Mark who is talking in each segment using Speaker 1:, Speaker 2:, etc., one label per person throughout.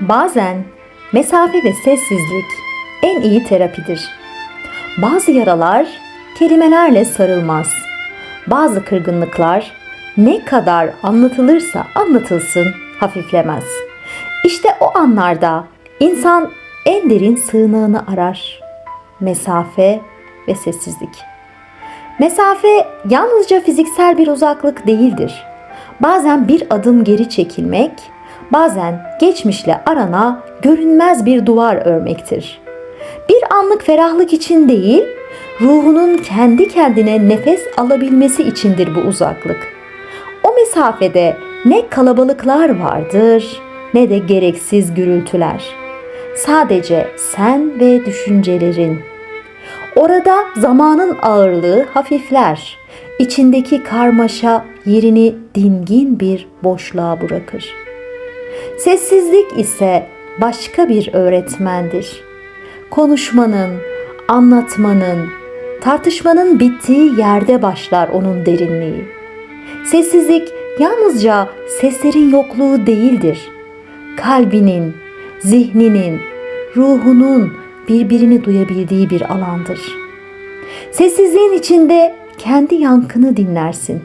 Speaker 1: Bazen mesafe ve sessizlik en iyi terapidir. Bazı yaralar kelimelerle sarılmaz. Bazı kırgınlıklar ne kadar anlatılırsa anlatılsın hafiflemez. İşte o anlarda insan en derin sığınağını arar. Mesafe ve sessizlik. Mesafe yalnızca fiziksel bir uzaklık değildir. Bazen bir adım geri çekilmek, bazen geçmişle arana görünmez bir duvar örmektir. Bir anlık ferahlık için değil, ruhunun kendi kendine nefes alabilmesi içindir bu uzaklık. O mesafede ne kalabalıklar vardır ne de gereksiz gürültüler. Sadece sen ve düşüncelerin. Orada zamanın ağırlığı hafifler. İçindeki karmaşa yerini dingin bir boşluğa bırakır. Sessizlik ise başka bir öğretmendir. Konuşmanın, anlatmanın, tartışmanın bittiği yerde başlar onun derinliği. Sessizlik yalnızca seslerin yokluğu değildir. Kalbinin, zihninin, ruhunun birbirini duyabildiği bir alandır. Sessizliğin içinde kendi yankını dinlersin.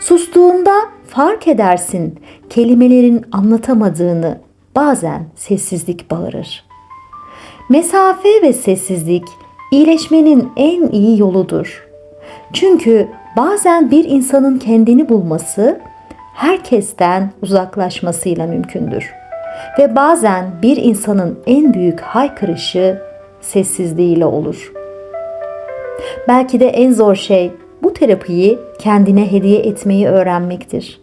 Speaker 1: Sustuğunda fark edersin kelimelerin anlatamadığını bazen sessizlik bağırır. Mesafe ve sessizlik iyileşmenin en iyi yoludur. Çünkü bazen bir insanın kendini bulması herkesten uzaklaşmasıyla mümkündür. Ve bazen bir insanın en büyük haykırışı sessizliğiyle olur. Belki de en zor şey bu terapiyi kendine hediye etmeyi öğrenmektir.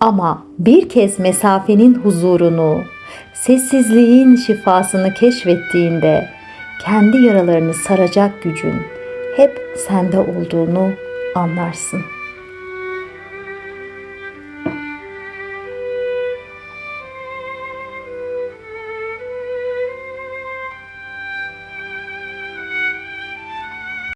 Speaker 1: Ama bir kez mesafenin huzurunu, sessizliğin şifasını keşfettiğinde kendi yaralarını saracak gücün hep sende olduğunu anlarsın.''